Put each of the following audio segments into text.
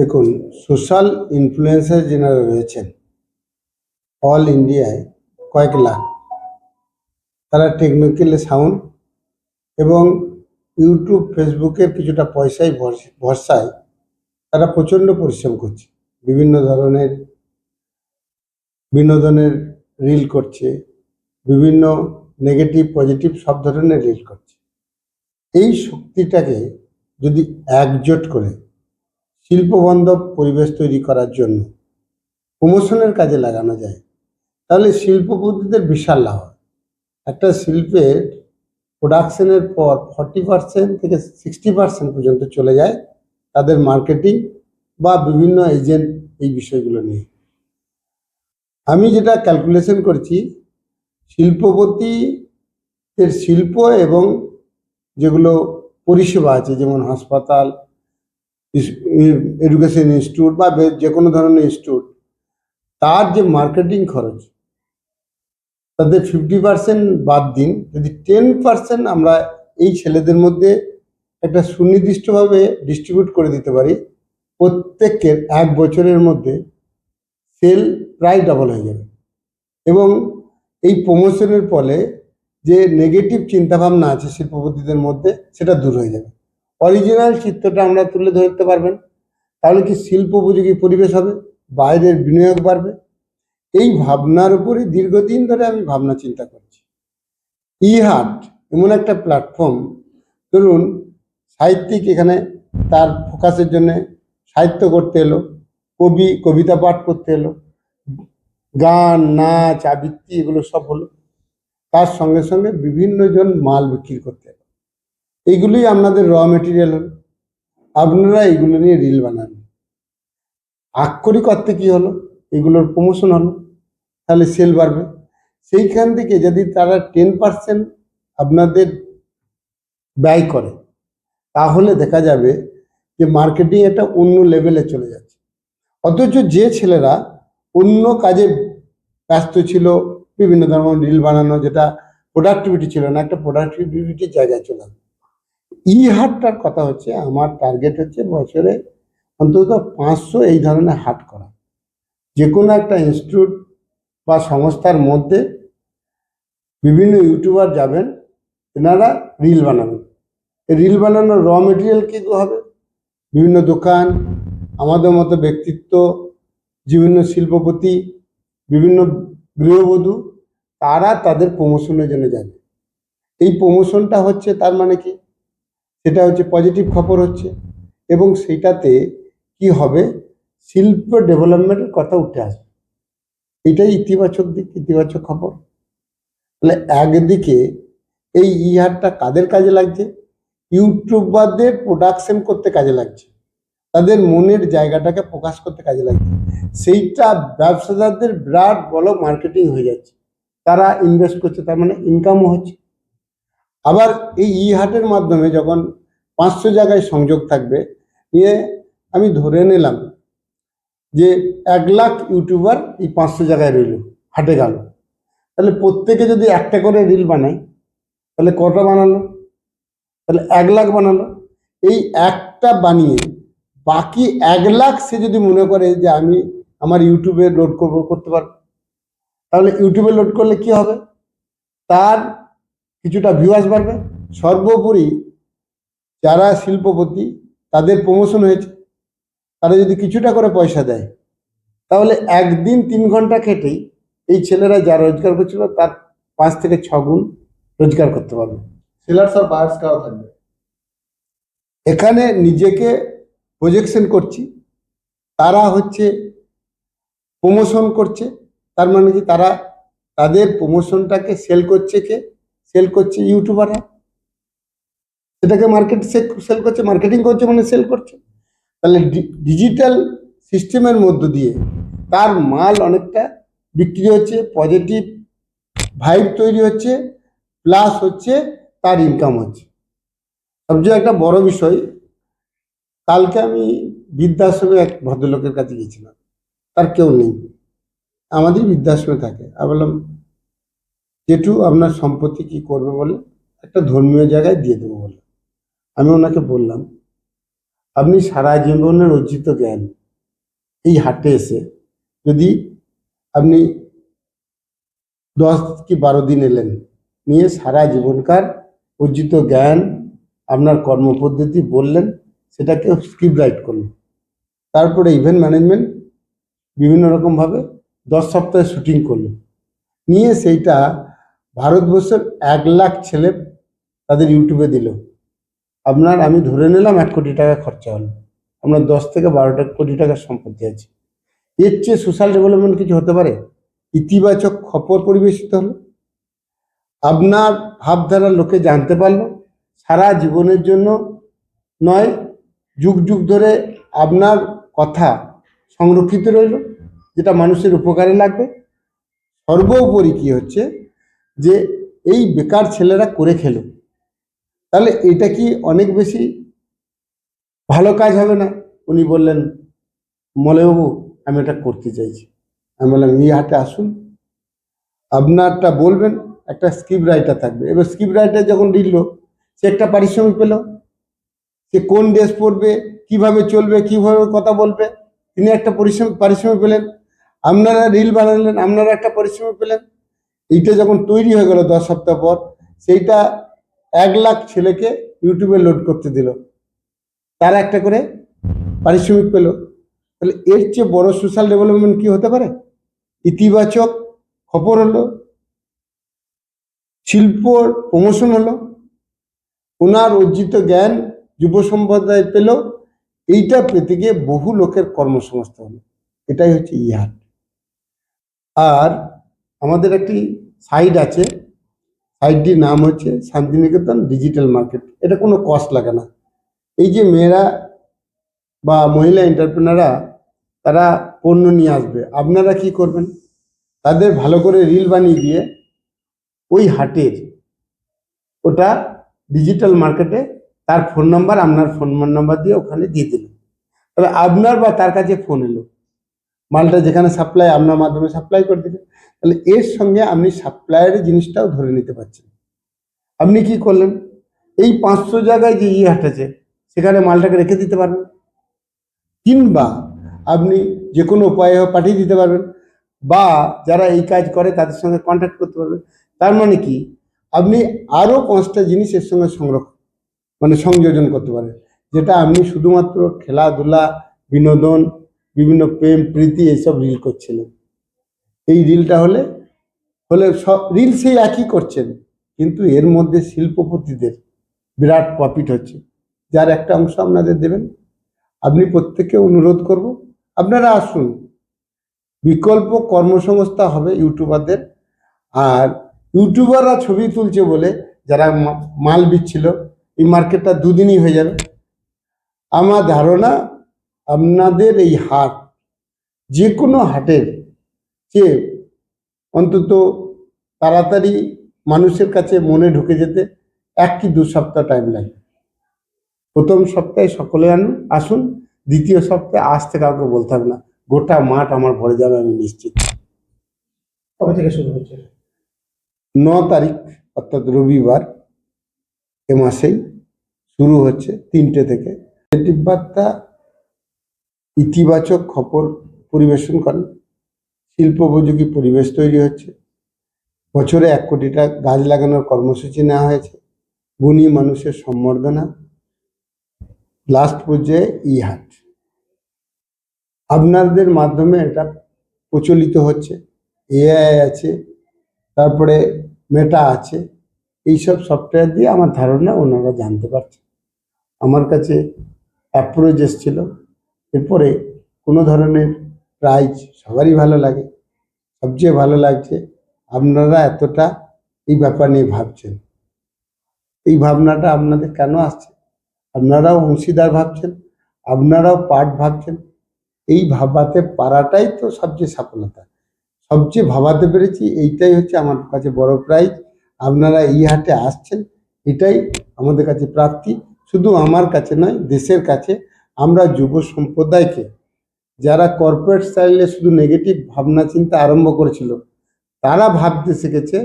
দেখুন social influencer যেনারা রয়েছেন। অল ইন্ডিয়ায় কয়েক লাখ। তারা টেকনিক্যালি সাউন্ড এবং ইউটিউব ফেসবুকের কিছুটা পয়সায় ভরস- ভরসায় তারা প্রচণ্ড পরিশ্রম করছে। বিভিন্ন ধরনের বিনোদনের রিল করছে, বিভিন্ন নেগেটিভ পজিটিভ সব ধরনের রিল করছে। এই শক্তিটাকে যদি একজোট করে শিল্পবান্ধব পরিবেশ তৈরি করার জন্য প্রমোশনের কাজে লাগানো যায়। তাহলে শিল্পপতিদের বিশাল লাভ একটা শিল্পের প্রোডাকশনের পর ফর্টি পার্সেন্ট থেকে সিক্সটি পার্সেন্ট পর্যন্ত চলে যায় তাদের মার্কেটিং বা বিভিন্ন এজেন্ট এই বিষয়গুলো নিয়ে। আমি যেটা ক্যালকুলেশন করছি, শিল্পপতিদের শিল্প এবং যেগুলো পরিষেবা আছে, যেমন হাসপাতাল এডুকেশন ইনস্টিটিউট বা যে কোনো ধরনের ইনস্টিটিউট তার যে মার্কেটিং খরচ তাদের ফিফটি পার্সেন্ট বাদ দিন। যদি টেন পার্সেন্ট আমরা এই ছেলেদের মধ্যে একটা সুনির্দিষ্টভাবে ডিস্ট্রিবিউট করে দিতে পারি, প্রত্যেকের এক বছরের মধ্যে সেল প্রায় ডবল হয়ে যাবে। এবং এই প্রমোশনের ফলে যে নেগেটিভ চিন্তাভাবনা আছে শিল্পপতিদের মধ্যে, সেটা দূর হয়ে যাবে। অরিজিনাল চিত্রটা আমরা তুলে ধরতে পারবেন। তাহলে কি শিল্প উপযোগী পরিবেশ হবে? বাইরের বিনিয়োগ বাড়বে। এই ভাবনার উপরে দীর্ঘদিন ধরে আমি ভাবনা চিন্তা করছি। ই হাট এমন একটা প্ল্যাটফর্ম ধরুন, সাহিত্যিক এখানে তার ফোকাসের জন্য সাহিত্য করতে এলো, কবি, কবিতা পাঠ করতে এলো, গান, নাচ, আবৃত্তি এগুলো সব হলো। তার সঙ্গে সঙ্গে বিভিন্ন জন মাল বিক্রি করতে এলো আপনাদের র মেটেরিয়াল হলো আপনারা এইগুলো নিয়ে রিল বানান। আক্ষরিক অর্থে কি হলো? এগুলোর প্রমোশন হলো। তাহলে সেল বাড়বে। সেইখান থেকে যদি তারা টেন পার্সেন্ট আপনাদের ব্যয় করে, তাহলে দেখা যাবে যে মার্কেটিং একটা অন্য লেভেলে চলে যাচ্ছে। অথচ যে ছেলেরা অন্য কাজে ব্যস্ত ছিল, বিভিন্ন ধরনের রিল বানানো, যেটা প্রোডাক্টিভিটি ছিল না, একটা প্রোডাক্টিভিটির জায়গায় চলে আসবে ই হাটটার কথা হচ্ছে, আমার টার্গেট হচ্ছে বছরে অন্তত পাঁচশো এই ধরনের হাট করা। যে কোনো একটা ইনস্টিটিউট বা সংস্থার মধ্যে বিভিন্ন ইউটিউবার যাবেন, এনারা রিল বানাবেন। রিল বানানোর র মেটেরিয়াল কী হবে? বিভিন্ন দোকান, আমাদের মতো ব্যক্তিত্ব, বিভিন্ন শিল্পপতি, বিভিন্ন গৃহবধূ, তারা তাদের প্রমোশনের জন্য যাবে। এই প্রমোশনটা হচ্ছে তার মানে কি? সেটা হচ্ছে পজিটিভ খবর হচ্ছে এবং সেটাতে কি হবে? শিল্প ডেভেলপমেন্টের কথা উঠে আসবে। এটাই ইতিবাচক দিক, ইতিবাচক খবর। তাহলে একদিকে এই ইহারটা কাদের কাজে লাগছে? ইউটিউবারদের প্রোডাকশন করতে কাজে লাগছে। তাদের মনের জায়গাটাকে প্রকাশ করতে কাজে লাগছে। সেইটা ব্যবসাদারদের বিরাট বড় মার্কেটিং হয়ে যাচ্ছে। তারা ইনভেস্ট করছে, তার মানে ইনকামও হচ্ছে। আবার এই ই হাটের মাধ্যমে যখন পাঁচশো জায়গায় সংযোগ থাকবে, নিয়ে আমি ধরে নিলাম যে এক লাখ ইউটিউবার এই পাঁচশো জায়গায় রইল, হাটে গেল। তাহলে প্রত্যেকে যদি একটা করে রিল বানায়, তাহলে কটা বানালো? তাহলে এক লাখ বানালো। এই একটা বানিয়ে বাকি এক লাখ সে যদি মনে করে যে আমি আমার ইউটিউবে লোড করব, করতে পারব। তাহলে ইউটিউবে লোড করলে কি হবে? তার কিছুটা ভিউয়ার্স বাড়বে। সর্বোপরি যারা শিল্পপতি তাদের প্রমোশন হয়েছে। তারা যদি কিছুটা করে পয়সা দেয় তাহলে একদিন তিন ঘণ্টা খেটেই এই ছেলেরা যা রোজগার করছিল তার পাঁচ থেকে ছ গুণ রোজগার করতে পারবে। সেলার্স আর বায়ার্স কারা থাকবে? এখানে নিজেকে প্রজেকশন করছি। তারা হচ্ছে প্রমোশন করছে। তার মানে কি? তারা তাদের প্রমোশনটাকে সেল করছে কে? সেল করছে ইউটিউবাররা সেটাকে মার্কেট সেল করছে মার্কেটিং করছে মানে সেল করছে। তাহলে ডিজিটাল সিস্টেমের মধ্য দিয়ে তার মাল অনেকটা বিক্রি হচ্ছে পজিটিভ ভাইব তৈরি হচ্ছে প্লাস হচ্ছে তার ইনকাম হচ্ছে। সবচেয়ে একটা বড় বিষয়, কালকে আমি বৃদ্ধাশ্রমে এক ভদ্রলোকের কাছে গিয়েছিলাম। তার কেউ নেই। আমাদের বৃদ্ধাশ্রমে থাকে। আমি বললাম জেঠু, আপনার সম্পত্তি কি করবে বলে? একটা ধর্মীয় জায়গায় দিয়ে দেবো বলে। আমি ওনাকে বললাম, আপনি সারা জীবনের অর্জিত জ্ঞান এই হাটে এসে যদি আপনি দশ কি বারো দিন এলেন, নিয়ে সারা জীবনকার অর্জিত জ্ঞান আপনার কর্মপদ্ধতি বললেন, সেটাকে স্ক্রিপ্ট রাইট করলেন। তারপরে ইভেন্ট ম্যানেজমেন্ট বিভিন্ন রকমভাবে দশ সপ্তাহে শুটিং করল নিয়ে সেইটা ভারতবর্ষের এক লাখ ছেলে তাদের ইউটিউবে দিল। আপনার আমি ধরে নিলাম এক কোটি টাকা খরচা হলো। আপনার দশ থেকে বারোটা কোটি টাকার সম্পত্তি আছে। এর চেয়ে সোশ্যাল ডেভেলপমেন্ট কিছু হতে পারে? ইতিবাচক খবর পরিবেশিত হলো। আপনার ভাবধারা লোকে জানতে পারল। সারা জীবনের জন্য নয়, যুগ যুগ ধরে আপনার কথা সংরক্ষিত রইল, যেটা মানুষের উপকারে লাগবে। সর্বোপরি কি হচ্ছে? যে এই বেকার ছেলেরা করে খেলো। তাহলে এটা কি অনেক বেশি ভালো কাজ হবে না? উনি বললেন, মলেবাবু, আমি এটা করতে চাইছি। আমি বললাম, এই হাটে আসুন। আপনারটা বলবেন, একটা স্ক্রিপ্ট রাইটার থাকবে। এবার স্ক্রিপ্ট রাইটার যখন দিল সে একটা পারিশ্রমিক পেল। সে কোন ড্রেস পরবে কীভাবে চলবে, কীভাবে কথা বলবে, তিনি একটা পরিশ্রম, পারিশ্রমিক পেলেন। আপনারা রিল বানালেন, আপনারা একটা পরিশ্রমিক পেলেন। এইটা যখন তৈরি হয়ে গেল দশ সপ্তাহ পর, সেইটা এক লাখ ছেলেকে ইউটিউবে লোড করতে দিল। তারা একটা করে পারিশ্রমিক পেল। তাহলে এর চেয়ে বড় সোশ্যাল ডেভেলপমেন্ট কি হতে পারে? ইতিবাচক খবর হলো শিল্প প্রমোশন হলো, ওনার অর্জিত জ্ঞান যুব সম্প্রদায় পেল, এইটা পেতে গিয়ে বহু লোকের কর্মসংস্থান হলো। এটাই হচ্ছে ইহাট আর আমাদের একটি সাইট আছে। সাইটটির নাম হচ্ছে শান্তিনিকেতন ডিজিটাল মার্কেট এটা কোনো কস্ট লাগে না। এই যে মেয়েরা বা মহিলা এন্টারপ্রেনাররা তারা পণ্য নিয়ে আসবে। আপনারা কি করবেন? তাদের ভালো করে রিল বানিয়ে দিয়ে ওই হাটের ওটা ডিজিটাল মার্কেটে তার ফোন নাম্বার আপনার ফোন নাম্বার দিয়ে ওখানে দিয়ে দিলেন। তবে আপনার বা তার কাছে ফোন এলো। মালটা যেখানে সাপ্লাই আপনার মাধ্যমে সাপ্লাই করে দিলেন। তাহলে এর সঙ্গে আপনি সাপ্লায়ারের জিনিসটাও ধরে নিতে পারছেন। আপনি কি করলেন? এই পাঁচশো জায়গায় যে ইয়ে হাঁটেছে, সেখানে মালটাকে রেখে দিতে পারবেন। কিংবা আপনি যে কোনো উপায়ে পাঠিয়ে দিতে পারবেন, বা যারা এই কাজ করে তাদের সঙ্গে কন্ট্যাক্ট করতে পারবেন। তার মানে কি? আপনি আরও পাঁচটা জিনিস এর সঙ্গে সংরক্ষণ মানে সংযোজন করতে পারেন। যেটা আপনি শুধুমাত্র খেলাধুলা, বিনোদন বিভিন্ন প্রেম, প্রীতি এইসব রিল করছিলেন। এই রিলটা হলে হলে সব রিল সেই একই করছেন, কিন্তু এর মধ্যে শিল্পপতিদের বিরাট প্রফিট হচ্ছে। যার একটা অংশ আপনাদের দেবেন। আপনি প্রত্যেককে অনুরোধ করব, আপনারা আসুন। বিকল্প কর্মসংস্থা হবে ইউটিউবারদের। আর ইউটিউবাররা ছবি তুলছে বলে যারা মাল বিচ্ছিল, এই মার্কেটটা দুদিনই হয়ে যাবে। আমার ধারণা আপনাদের এই হাট যে কোনো হাটের চেয়ে অন্তত তাড়াতাড়ি মানুষের কাছে মনে ঢুকে যেতে এক কি দু সপ্তাহ টাইম লাগে। প্রথম সপ্তাহে সকলে আনুন আসুন দ্বিতীয় সপ্তাহে আসতে কাউকে বলতে হবে না গোটা মাঠ আমার ভরে যাবে আমি নিশ্চিত। কবে থেকে শুরু হচ্ছে? ন তারিখ অর্থাৎ রবিবার এ মাসেই শুরু হচ্ছে তিনটে থেকে। বার্তা ইতিবাচক খবর পরিবেশন করেন। শিল্পোপযোগী পরিবেশ তৈরি হচ্ছে। বছরে এক কোটিটা গাছ লাগানোর কর্মসূচি নেওয়া হয়েছে। গুণী মানুষের সম্বর্ধনা। লাস্ট পর্যায়ে ই হাট। আপনাদের মাধ্যমে এটা প্রচলিত হচ্ছে। এআই আছে, তারপরে মেটা আছে। এইসব সফটওয়্যার দিয়ে আমার ধারণা ওনারা জানতে পারছে আমার কাছে অ্যাপ্রোচ এসেছিল। এরপরে কোনো ধরনের প্রাইজ সবারই ভালো লাগে। সবচেয়ে ভালো লাগছে আপনারা এতটা এই ব্যাপার নিয়ে ভাবছেন। এই ভাবনাটা আপনাদের কেন আসছে? আপনারাও অংশীদার ভাবছেন, আপনারাও পার্ট ভাবছেন। এই ভাবাতে পারাটাই তো সবচেয়ে সফলতা। সবচেয়ে ভাবাতে পেরেছি, এইটাই হচ্ছে আমার কাছে বড় প্রাইজ আপনারা এই হাটে আসছেন, এটাই আমাদের কাছে প্রাপ্তি। শুধু আমার কাছে নয়, দেশের কাছে আমরা যুব সম্প্রদায়কে যারা কর্পোরেট স্টাইলে শুধু নেগেটিভ ভাবনা চিন্তা আরম্ভ করেছিল তারা ভাবতে শিখেছে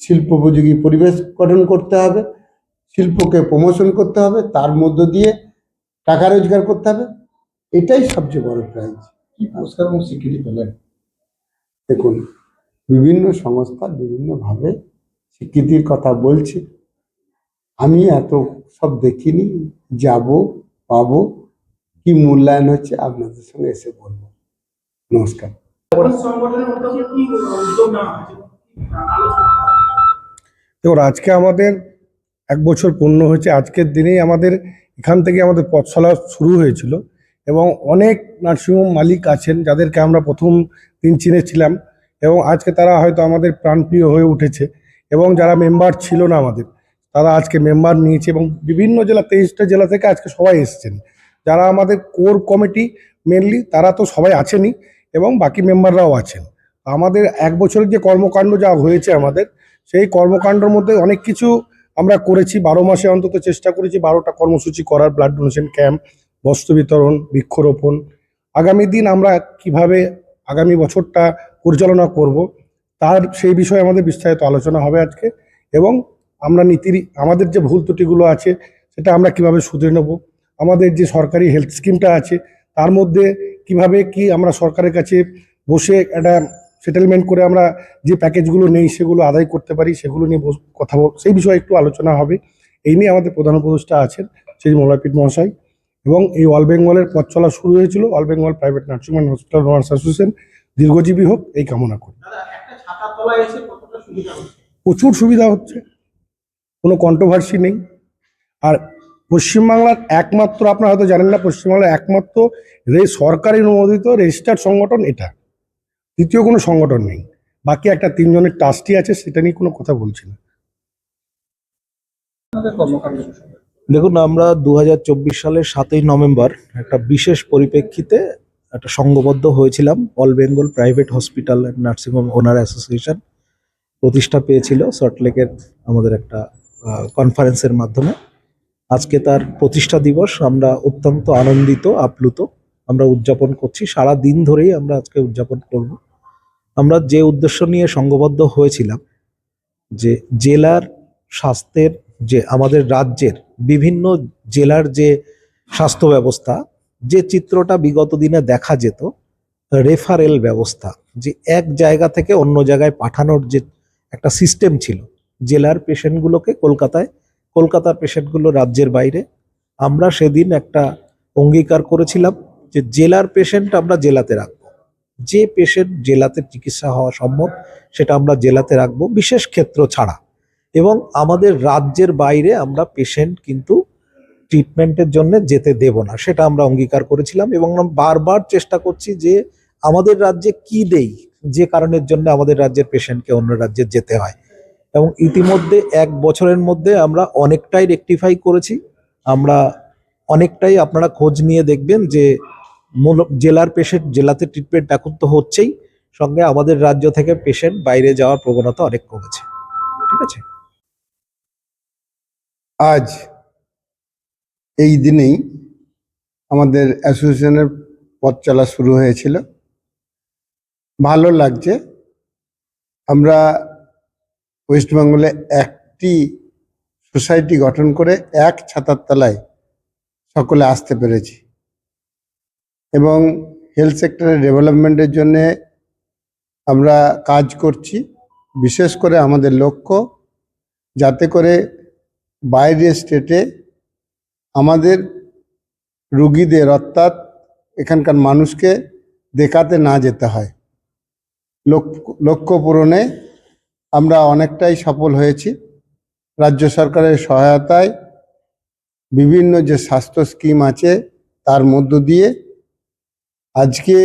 শিল্পোপযোগী পরিবেশ গঠন করতে হবে শিল্পকে প্রমোশন করতে হবে তার মধ্য দিয়ে টাকা রোজগার করতে হবে। এটাই সবচেয়ে বড় প্রাইজ কি পুরস্কার এবং স্বীকৃতি পেলেন? দেখুন বিভিন্ন সংস্থা বিভিন্নভাবে স্বীকৃতির কথা বলছে। আমি এত সব দেখিনি যাব পাবো। কি মূল্যায়ন হচ্ছে আপনাদের সঙ্গে এসে বলব। নমস্কার। দেখুন, আজকে আমাদের এক বছর পূর্ণ হয়েছে। আজকের দিনেই আমাদের, এখান থেকে আমাদের পথচলা শুরু হয়েছিল এবং অনেক নার্সিংহোম মালিক আছেন যাদেরকে আমরা প্রথম দিন চিনেছিলাম এবং আজকে তারা হয়তো আমাদের প্রাণপ্রিয় হয়ে উঠেছে এবং যারা মেম্বার ছিল না আমাদের, তারা আজকে মেম্বার নিয়েছে এবং বিভিন্ন জেলা, তেইশটা জেলা থেকে আজকে সবাই এসেছেন। যারা আমাদের কোর কমিটি মেনলি তারা তো সবাই আছেনই এবং বাকি মেম্বাররাও আছেন। আমাদের এক বছরের যে কর্মকাণ্ড যা হয়েছে আমাদের, সেই কর্মকাণ্ডের মধ্যে অনেক কিছু আমরা করেছি। বারো মাসে অন্তত চেষ্টা করেছি বারোটা কর্মসূচি করার ব্লাড ডোনেশন ক্যাম্প বস্ত্র বিতরণ, বৃক্ষরোপণ। আগামী দিন আমরা কীভাবে আগামী বছরটা পরিচালনা করব, তার সেই বিষয়ে আমাদের বিস্তারিত আলোচনা হবে আজকে। এবং আমরা নীতির আমাদের যে ভুল ত্রুটিগুলো আছে, সেটা আমরা কীভাবে শুধরে নেব আমাদের যে সরকারি হেলথ স্কিমটা আছে তার মধ্যে কীভাবে কি আমরা সরকারের কাছে বসে একটা সেটেলমেন্ট করে আমরা যে প্যাকেজগুলো নেই সেগুলো আদায় করতে পারি সেগুলো নিয়ে বস- কথা বল সেই বিষয়ে একটু আলোচনা হবে। এই নিয়ে আমাদের প্রধান উপদেষ্টা আছেন সেই মোলাপিট মহাশয় এবং এই অল বেঙ্গলের পথ চলা শুরু হয়েছিল। All Bengal private nursing and hospital nurse association দীর্ঘজীবী হোক এই কামনা করি। প্রচুর সুবিধা হচ্ছে কোনো কন্ট্রোভার্সি নেই। আর পশ্চিমবাংলার একমাত্র আপনারা হয়তো জানেন না পশ্চিমবাংলার একমাত্র রে সরকারি অনুমোদিত রেজিস্টার্ড সংগঠন এটা। দ্বিতীয় কোনো সংগঠন নেই। বাকি একটা তিনজনের ট্রাস্টি আছে সেটা নিয়ে কোনো কথা বলছি না। দেখুন আমরা দু হাজার চব্বিশ সালের সাতই নভেম্বর একটা বিশেষ পরিপ্রেক্ষিতে একটা সংঘবদ্ধ হয়েছিলাম। All Bengal private hospital and nursing home owner association প্রতিষ্ঠা পেয়েছিল সল্টলেকের আমাদের একটা কনফারেন্সের মাধ্যমে। আজকে তার প্রতিষ্ঠা দিবস। আমরা অত্যন্ত আনন্দিত, আপ্লুত। আমরা উদযাপন করছি। সারা দিন ধরেই আমরা আজকে উদযাপন করব। আমরা যে উদ্দেশ্য নিয়ে সংঘবদ্ধ হয়েছিলাম, যে জেলার স্বাস্থ্যের, যে আমাদের রাজ্যের বিভিন্ন জেলার যে স্বাস্থ্য ব্যবস্থা, যে চিত্রটা বিগত দিনে দেখা যেত, রেফারেল ব্যবস্থা, যে এক জায়গা থেকে অন্য জায়গায় পাঠানোর যে একটা সিস্টেম ছিল, জেলার পেশেন্টগুলোকে কলকাতায় কলকাতার পেশেন্টগুলো রাজ্যের বাইরে। আমরা সেদিন একটা অঙ্গীকার করেছিলাম যে জেলার পেশেন্ট আমরা জেলাতে রাখব। যে পেশেন্ট জেলাতে চিকিৎসা হওয়া সম্ভব, সেটা আমরা জেলাতে রাখব, বিশেষ ক্ষেত্র ছাড়া। এবং আমাদের রাজ্যের বাইরে আমরা পেশেন্ট কিন্তু ট্রিটমেন্টের জন্য যেতে দেব না, সেটা আমরা অঙ্গীকার করেছিলাম। এবং বারবার চেষ্টা করছি যে আমাদের রাজ্যে কি দেই, যে কারণের জন্য আমাদের রাজ্যের পেশেন্টকে অন্য রাজ্যে যেতে হয়। এবং ইতিমধ্যে এক বছরের মধ্যে আমরা অনেকটাই রেকটিফাই করেছি। আমরা অনেকটাই আপনারা খোঁজ নিয়ে দেখবেন যে মূল জেলার পেশেন্ট জেলাতে ট্রিটমেন্ট এখন তো হচ্ছেই, সঙ্গে আমাদের রাজ্য থেকে পেশেন্ট বাইরে যাওয়ার প্রবণতা অনেক কমেছে। ঠিক আছে? আজ এই দিনেই আমাদের অ্যাসোসিয়েশনের পথ চলা শুরু হয়েছিল। ভালো লাগছে। আমরা ওয়েস্ট বেঙ্গলে একটি সোসাইটি গঠন করে এক ছাতার তলায় সকলে আসতে পেরেছি। এবং হেলথ সেক্টরের ডেভেলপমেন্টের জন্য আমরা কাজ করছি, বিশেষ করে আমাদের লক্ষ্য যাতে করে বাইরের স্টেটে আমাদের রুগীদের অর্থাৎ এখানকার মানুষকে দেখাতে না যেতে হয়। লক্ষ্য লক্ষ্য পূরণে আমরা অনেকটাই সফল হয়েছি। রাজ্য সরকারের সহায়তায় বিভিন্ন যে স্বাস্থ্য স্কিম আছে তার মধ্য দিয়ে আজকে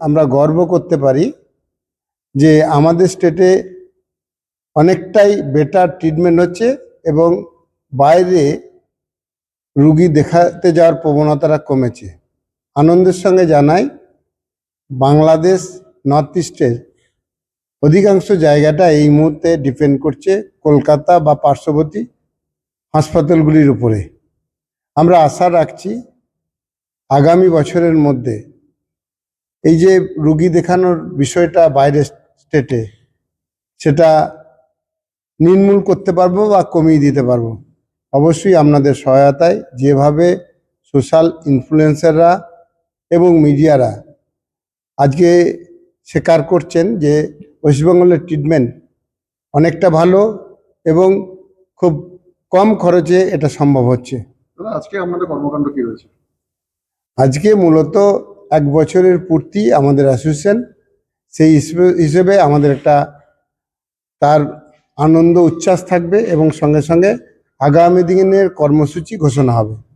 আমরা গর্ব করতে পারি যে আমাদের স্টেটে অনেকটাই বেটার ট্রিটমেন্ট হচ্ছে এবং বাইরে রুগী দেখাতে যাওয়ার প্রবণতাটা কমেছে। আনন্দের সঙ্গে জানাই, বাংলাদেশ নর্থ ইস্টের অধিকাংশ জায়গাটা এই মুহূর্তে ডিপেন্ড করছে কলকাতা বা পার্শ্ববর্তী হাসপাতালগুলির উপরে। আমরা আশা রাখছি আগামী বছরের মধ্যে এই যে রুগী দেখানোর বিষয়টা বাইরের স্টেটে, সেটা নির্মূল করতে পারব বা কমিয়ে দিতে পারব। অবশ্যই আপনাদের সহায়তায় যেভাবে সোশ্যাল ইনফ্লুয়েন্সাররা এবং মিডিয়ারা আজকে স্বীকার করছেন যে ওয়েস্টবেঙ্গলের ট্রিটমেন্ট অনেকটা ভালো এবং খুব কম খরচে এটা সম্ভব হচ্ছে। আজকে আমাদের কর্মকাণ্ড কি রয়েছে? আজকে মূলত এক বছরের পূর্তি আমাদের অ্যাসোসিয়েশন সেই হিসেবে- হিসেবে আমাদের একটা তার আনন্দ উচ্ছ্বাস থাকবে এবং সঙ্গে সঙ্গে আগামী দিনের কর্মসূচি ঘোষণা হবে।